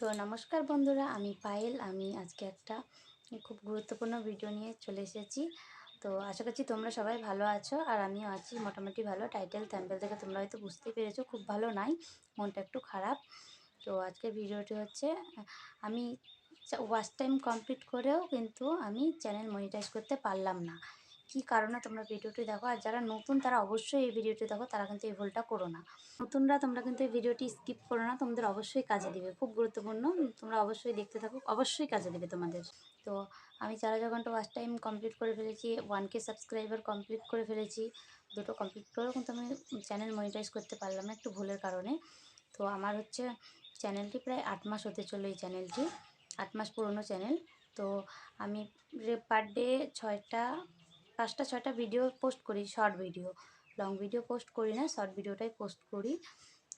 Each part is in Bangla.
তো নমস্কার বন্ধুরা, আমি পায়েল। আমি আজকে একটা খুব গুরুত্বপূর্ণ ভিডিও নিয়ে চলে এসেছি। তো আশা করছি তোমরা সবাই ভালো আছো আর আমিও আছি মোটামুটি ভালো। টাইটেল থ্যাম্পেল থেকে তোমরা হয়তো বুঝতেই পেরেছ, খুব ভালো নাই, মনটা একটু খারাপ। তো আজকের ভিডিওটি হচ্ছে, আমি ওয়াচ টাইম কমপ্লিট করেও কিন্তু আমি চ্যানেল মনিটাইজ করতে পারলাম না। কি কারণে তোমরা ভিডিওটি দেখো? আর যারা নতুন, তারা অবশ্যই এই ভিডিওটি দেখো, তারা কিন্তু এই ভুলটা করো না। নতুনরা, তোমরা কিন্তু এই ভিডিওটি স্কিপ করো না, তোমাদের অবশ্যই কাজে দিবে। খুব গুরুত্বপূর্ণ, তোমরা অবশ্যই দেখতে থাকো, অবশ্যই কাজে দেবে তোমাদের। তো আমি চার হাজার ঘণ্টা ওয়াচ টাইম কমপ্লিট করে ফেলেছি ওয়ান কে সাবস্ক্রাইবার কমপ্লিট করে ফেলেছি। দুটো কমপ্লিট করেও কিন্তু আমি চ্যানেল মনিটাইজ করতে পারলাম না, একটু ভুলের কারণে। তো আমার হচ্ছে চ্যানেলটি প্রায় আট মাস হতে চলো এই চ্যানেলটি আট মাস পুরনো চ্যানেল তো আমি পার ডে ছয়টা পাঁচটা, ছয়টা ভিডিও পোস্ট করি short video long video post করি না শর্ট ভিডিওটাই পোস্ট করি।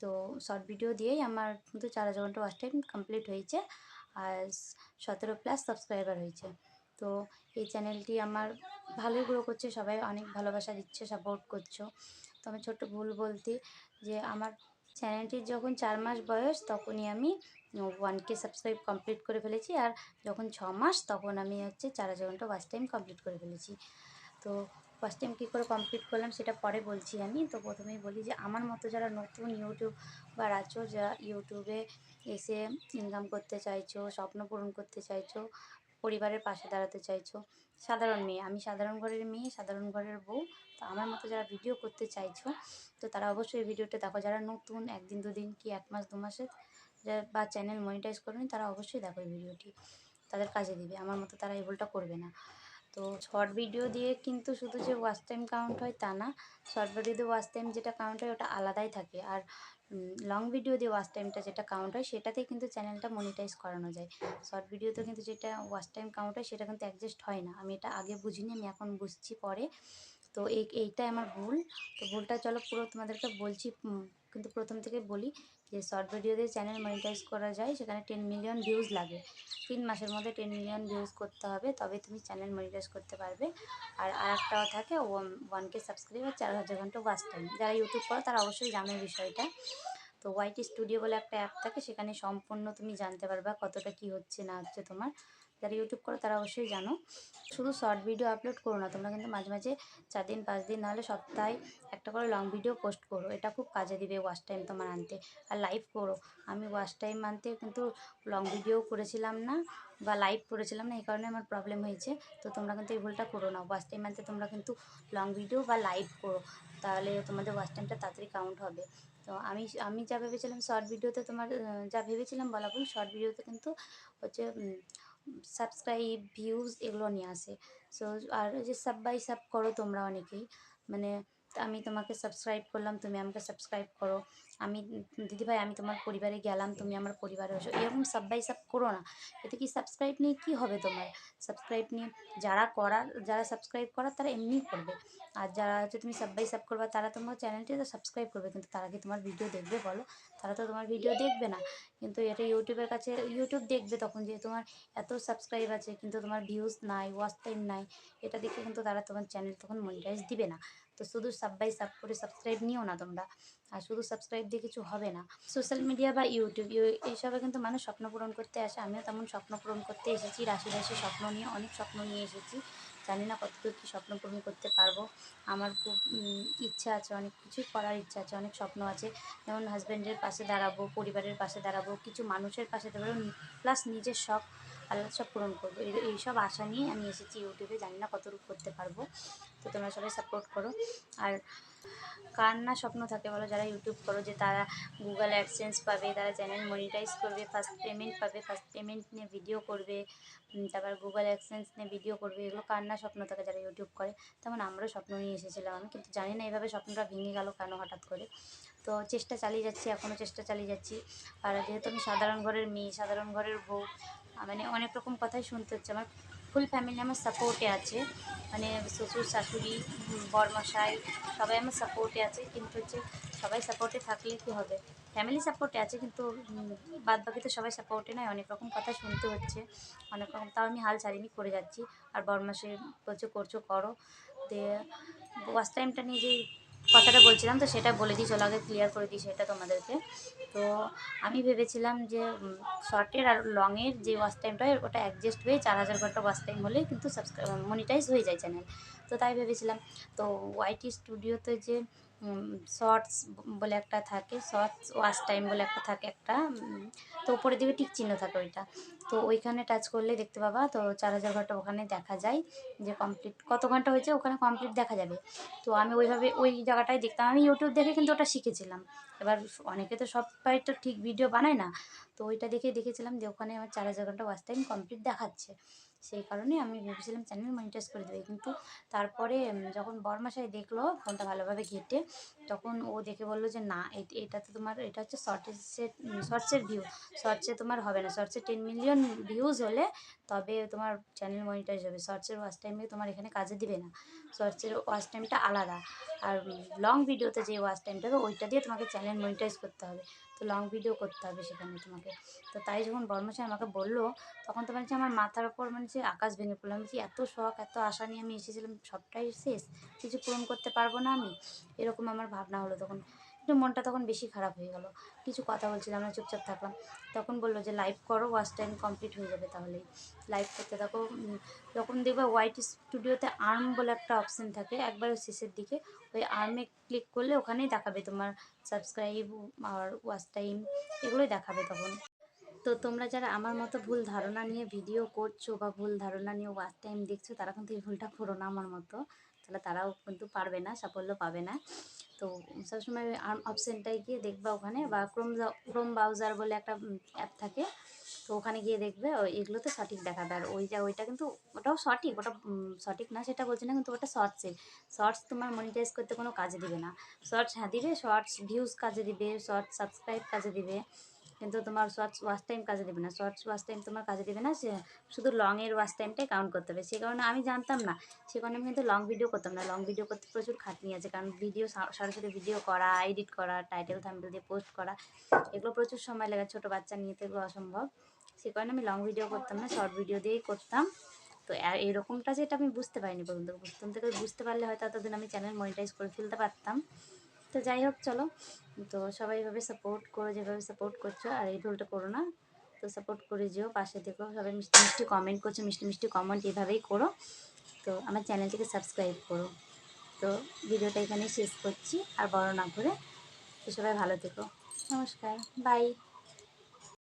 তো শর্ট ভিডিও দিয়েই আমার কিন্তু চার হাজার ঘণ্টা ওয়াচ টাইম কমপ্লিট হয়েছে। আর সতেরো প্লাস সাবস্ক্রাইবার হয়েছে। তো এই চ্যানেলটি আমার ভালোই গ্রো করছে, সবাই অনেক ভালোবাসা দিচ্ছে সাপোর্ট করছ। তো আমি ছোট্ট ভুল বলতে যে, আমার চ্যানেলটির যখন চার মাস বয়স, তখনই আমি ওয়ান কে সাবস্ক্রাইব কমপ্লিট করে ফেলেছি। আর যখন ছ মাস, তখন আমি হচ্ছে চার হাজার ঘণ্টা ওয়াচ টাইম কমপ্লিট করে ফেলেছি। তো ফার্স্ট টাইম কী করে কমপ্লিট করলাম সেটা পরে বলছি আমি। তো প্রথমেই বলি যে, আমার মতো যারা নতুন ইউটিউবার আছো যারা ইউটিউবে এসে ইনকাম করতে চাইছো, স্বপ্ন পূরণ করতে চাইছো, পরিবারের পাশে দাঁড়াতে চাইছো, সাধারণ মেয়ে, আমি সাধারণ ঘরের মেয়ে, সাধারণ ঘরের বউ, তো আমার মতো যারা ভিডিও করতে চাইছো, তো তারা অবশ্যই ভিডিওটা দেখো। যারা নতুন, একদিন, দুদিন কি এক মাস, দু মাসের বা চ্যানেল মনিটাইজ করবেন তারা অবশ্যই দেখো এই ভিডিওটি তাদের কাজে দিবে। আমার মতো তারা এই ভুলটা করবে না। তো শর্ট ভিডিও দিয়ে কিন্তু শুধু যে ওয়াচ টাইম কাউন্ট হয় তা না শর্ট ভিডিওতে ওয়াচ টাইম যেটা কাউন্ট হয় ওটা আলাদাই থাকে। আর লং ভিডিও দিয়ে ওয়াচ টাইমটা যেটা কাউন্ট হয় সেটাতেই কিন্তু চ্যানেলটা মনিটাইজ করানো যায়। শর্ট ভিডিওতে কিন্তু যেটা ওয়াচ টাইম কাউন্ট হয় সেটা কিন্তু অ্যাডজাস্ট হয় না। আমি এটা আগে বুঝিনি, আমি এখন বুঝছি পরে। তো এই এইটাই আমার ভুল। তো ভুলটা চলো পুরো তোমাদেরকে বলছি কিন্তু প্রথম থেকে বলি যে শর্ট ভিডিও দিয়ে চ্যানেল মনিটাইজ করা যায়, সেখানে টেন মিলিয়ন ভিউজ লাগে। তিন মাসের মধ্যে টেন মিলিয়ন ভিউজ করতে হবে তবে তুমি চ্যানেল মনিটাইজ করতে পারবে। আর আরেকটাও থাকে ওয়ান কে সাবস্ক্রাইবার চার হাজার ঘণ্টা ওয়াচ টাইম যারা ইউটিউব করো, তারা অবশ্যই জানে বিষয়টা। তো ওয়াইটি স্টুডিও বলে একটা অ্যাপ থাকে, সেখানে সম্পূর্ণ তুমি জানতে পারবা কতটা কি হচ্ছে, না হচ্ছে তোমার। যারা ইউটিউব করো তারা অবশ্যই জানো। শুধু শর্ট ভিডিও আপলোড করো না, তোমরা কিন্তু মাঝে মাঝে চার দিন, পাঁচ দিন নাহলে সপ্তাহে একটা করে লং ভিডিও পোস্ট করো। এটা খুব কাজে দিবে ওয়াচ টাইম তোমার আনতে। আর লাইভ করো। আমি ওয়াচ টাইম আনতে কিন্তু লং ভিডিও করেছিলাম না, বা লাইভ করেছিলাম না, এই কারণে আমার প্রবলেম হয়েছে। তো তোমরা কিন্তু এই ভুলটা করো না। ওয়াচ টাইম আনতে তোমরা কিন্তু লং ভিডিও বা লাইভ করো। তাহলে তোমাদের ওয়াচ টাইমটা তাড়াতাড়ি কাউন্ট হবে। তো আমি আমি যা ভেবেছিলাম শর্ট ভিডিওতে তোমার যা ভেবেছিলাম বলা শর্ট ভিডিওতে কিন্তু হচ্ছে সাবস্ক্রাইব ভিউজ এগুলো নিয়ে আসে। সো আর যে সাব বাই সাব করো তোমরা অনেকেই। মানে আমি তোমাকে সাবস্ক্রাইব করলাম, তুমি আমাকে সাবস্ক্রাইব করো। আমি, দিদিভাই, আমি তোমার পরিবারে গেলাম, তুমি আমার পরিবারে এসো। এরকম সাব বাই সাব করো না। এতে কি সাবস্ক্রাইব নিয়ে কী হবে তোমার? সাবস্ক্রাইব নিয়ে যারা করার, যারা সাবস্ক্রাইব করার তারা এমনিই করবে। আর যারা হচ্ছে তুমি সাব বাই সাব করবা, তারা তোমার চ্যানেলটি তো সাবস্ক্রাইব করবে, কিন্তু তারা কি তোমার ভিডিও দেখবে বলো? তারা তো তোমার ভিডিও দেখবে না। কিন্তু এটা ইউটিউবের কাছে, ইউটিউব দেখবে তখন যে তোমার এত সাবস্ক্রাইব আছে, কিন্তু তোমার ভিউজ নাই ওয়াচ টাইম নাই। এটা দেখে কিন্তু তারা তোমার চ্যানেল তখন মনিটাইজ দিবে না। তো শুধু সাব বাই সাব করে সাবস্ক্রাইব নিও না তোমরা। আর শুধু সাবস্ক্রাইব দিয়ে কিছু হবে না। সোশ্যাল মিডিয়া বা ইউটিউব এইসবে কিন্তু মানুষ স্বপ্ন পূরণ করতে আসে। আমিও তেমন স্বপ্ন পূরণ করতে এসেছি, রাশি রাশি স্বপ্ন নিয়ে অনেক স্বপ্ন নিয়ে এসেছি। জানি না কতদূর কী স্বপ্ন পূরণ করতে পারব। আমার খুব ইচ্ছা আছে, অনেক কিছুই করার ইচ্ছা আছে, অনেক স্বপ্ন আছে। যেমন হাজব্যান্ডের পাশে দাঁড়াবো, পরিবারের পাশে দাঁড়াবো, কিছু মানুষের পাশে দাঁড়াবো প্লাস নিজের শখ, আল্লাহ সব পূরণ করব। এইসব আশা নিয়ে আমি এসেছি ইউটিউবে জানি না কতটুকু করতে পারব। তোমরা সবাই সাপোর্ট করো। আর কার না স্বপ্ন থাকে বলো, যারা ইউটিউব করো, যে তারা গুগল অ্যাডসেন্স পাবে, তারা চ্যানেল মনিটাইজ করবে ফার্স্ট পেমেন্ট পাবে ফার্স্ট পেমেন্ট নিয়ে ভিডিও করবে তারপর গুগল অ্যাডসেন্স নিয়ে ভিডিও করবে, এগুলো কার না স্বপ্ন থাকে যারা ইউটিউব করে, তেমন আমরাও স্বপ্ন নিয়ে এসেছিলাম আমি, কিন্তু জানি না এইভাবে স্বপ্নটা ভেঙে গেল কেন হঠাৎ করে। তো চেষ্টা চালিয়ে যাচ্ছি এখনও চেষ্টা চালিয়ে যাচ্ছি। আর যেহেতু আমি সাধারণ ঘরের মেয়ে, সাধারণ ঘরের বউ মানে অনেক রকম কথাই শুনতে হচ্ছে আমার। ফুল ফ্যামিলি আমার সাপোর্টে আছে। মানে শ্বশুর, শাশুড়ি বরমশাই সবাই আমার সাপোর্টে আছে। কিন্তু হচ্ছে সবাই সাপোর্টে থাকলে কী হবে? ফ্যামিলি সাপোর্টে আছে কিন্তু বাদ বাকি তো সবাই সাপোর্টে নয়। অনেক রকম কথা শুনতে হচ্ছে। অনেক রকম, তাও আমি হাল ছাড়িনি, করে যাচ্ছি। আর বরমাসে বলছে, করছ, করো। দিয়ে ওয়াশ টাইমটা নিয়ে যে কথাটা বলছিলাম, তো সেটা বলে দিই, চলো আগে ক্লিয়ার করে দিই সেটা তোমাদেরকে। তো আমি ভেবেছিলাম যে শর্টের আর লংয়ের যে ওয়াচ টাইমটা হয়, ওটা অ্যাডজাস্ট হয়ে চার হাজার ঘণ্টা ওয়াচ টাইম হলে কিন্তু সাবস্ক্রাইব মনিটাইজ হয়ে যায় চ্যানেল তো তাই ভেবেছিলাম। তো ওয়াইটি স্টুডিওতে যে শর্টস বলে একটা থাকে শর্টস ওয়াচ টাইম বলে একটা থাকে একটা তো উপরের দিকে টিক চিহ্ন থাকে ওইটা। তো ওইখানে টাচ করলে দেখতে পাবা, তো চার হাজার ঘণ্টা ওখানে দেখা যায় যে কমপ্লিট কত ঘণ্টা হয়েছে ওখানে কমপ্লিট দেখা যাবে। তো আমি ওইভাবে ওই জায়গাটায় দেখতাম, আমি ইউটিউব দেখে কিন্তু ওটা শিখেছিলাম। এবার অনেকে তো সবাই তো ঠিক ভিডিও বানায় না, তো ওইটা দেখে দেখেছিলাম যে ওখানে আমার চার হাজার ঘণ্টা ওয়াচ টাইম কমপ্লিট দেখাচ্ছে। সেই কারণে আমি ভেবেছিলাম চ্যানেল মনিটাইজ করে দেবে। কিন্তু তারপরে যখন বরমাসাই দেখল ফোনটা ভালোভাবে ঘেটে, তখন ও দেখে বলল যে, না এটা তো তোমার, এটা হচ্ছে শর্টসের শর্টসের ভিউ শর্টসে তোমার হবে না। শর্টসে টেন মিলিয়ন ভিউজ হলে তবে তোমার চ্যানেল মনিটাইজ হবে। শর্টসের ওয়াচ টাইমে তোমার এখানে কাজে দিবে না। শর্টসের ওয়াচ টাইমটা আলাদা। আর লং ভিডিওতে যে ওয়াচ টাইমটা হবে, ওইটা দিয়ে তোমাকে চ্যানেল মনিটাইজ করতে হবে। তো লং ভিডিও করতে হবে সেখানে তোমাকে। তো তাই যখন বর্মশাই আমাকে বলল, তখন তো মানে আমার মাথার ওপর মানে যে আকাশ ভেঙে পড়লাম যে এত শখ, এত আশা নিয়ে আমি এসেছিলাম, সবটাই শেষ। কিছু পূরণ করতে পারব না আমি? এরকম আমার ভাবনা হলো তখন। একটু মনটা তখন বেশি খারাপ হয়ে গেল। কিছু কথা বলছিলাম না চুপচাপ থাকলাম। তখন বলল যে লাইভ করো ওয়াচ টাইম কমপ্লিট হয়ে যাবে তাহলেই। লাইভ করতে থাকো। যখন দেখবে হোয়াইট স্টুডিওতে আর্ম বলে একটা অপশান থাকে, একবার শেষের দিকে। ওই আর্মে ক্লিক করলে ওখানেই দেখাবে তোমার সাবস্ক্রাইব আর ওয়াচ টাইম এগুলোই দেখাবে তখন। তো তোমরা যারা আমার মতো ভুল ধারণা নিয়ে ভিডিও করছ বা ভুল ধারণা নিয়ে ওয়াচ টাইম দেখছ, তারা কিন্তু এই ভুলটা করো না আমার মতো। তাহলে তারাও কিন্তু পারবে না, সাফল্য পাবে না। তো সবসময় আর্ম অপশানটায় গিয়ে দেখবা ওখানে বা ক্রোম ক্রোম ব্রাউজার বলে একটা অ্যাপ থাকে। তো ওখানে গিয়ে দেখবে, ও এগুলো তো সঠিক দেখাবে। আর ওই যা ওইটা কিন্তু ওটাও সঠিক, ওটা সঠিক না সেটা বলছি না, কিন্তু ওটা শর্টসের শর্টস তোমার মনিটাইজ করতে কোনো কাজে দিবে না। শর্টস হ্যাঁ দিবে শর্টস ভিউজ কাজে দিবে শর্টস সাবস্ক্রাইব কাজে দিবে। কিন্তু তোমার শর্টস ওয়াচ টাইম কাজে দেবে না। শর্টস ওয়াচ টাইম তোমার কাজে দেবে না শুধু লংয়ের ওয়াচ টাইমটাই কাউন্ট করতে হবে। সে কারণে আমি জানতাম না। সে কারণে আমি কিন্তু লং ভিডিও করতাম না। লং ভিডিও করতে প্রচুর খাটনি আছে। কারণ ভিডিও সরাসরি ভিডিও করা এডিট করা টাইটেল থাম্বনেল দিয়ে পোস্ট করা, এগুলো প্রচুর সময় লাগে ছোটো বাচ্চা নিয়ে তো এগুলো অসম্ভব। সে কারণে আমি লং ভিডিও করতাম না শর্ট ভিডিও দিয়েই করতাম। তো এরকমটা যেটা আমি বুঝতে পারিনি পর্যন্ত। বুঝতাম থেকে বুঝতে পারলে হয়তো এতদিন আমি চ্যানেল মনিটাইজ করে ফেলতে পারতাম। তো যাই হোক, চলো। তো সবাই এভাবে সাপোর্ট করো, যেভাবে সাপোর্ট করছ, আর এই ভুলটা করো না। তো সাপোর্ট করে যেও, পাশে দেখো, সবাই মিষ্টি মিষ্টি কমেন্ট করছ, মিষ্টি মিষ্টি কমেন্ট এভাবেই করো। তো আমার চ্যানেলটিকে সাবস্ক্রাইব করো। তো ভিডিওটা এখানেই শেষ করছি, আর বড় না করে। তো সবাই ভালো থেকো। নমস্কার বাই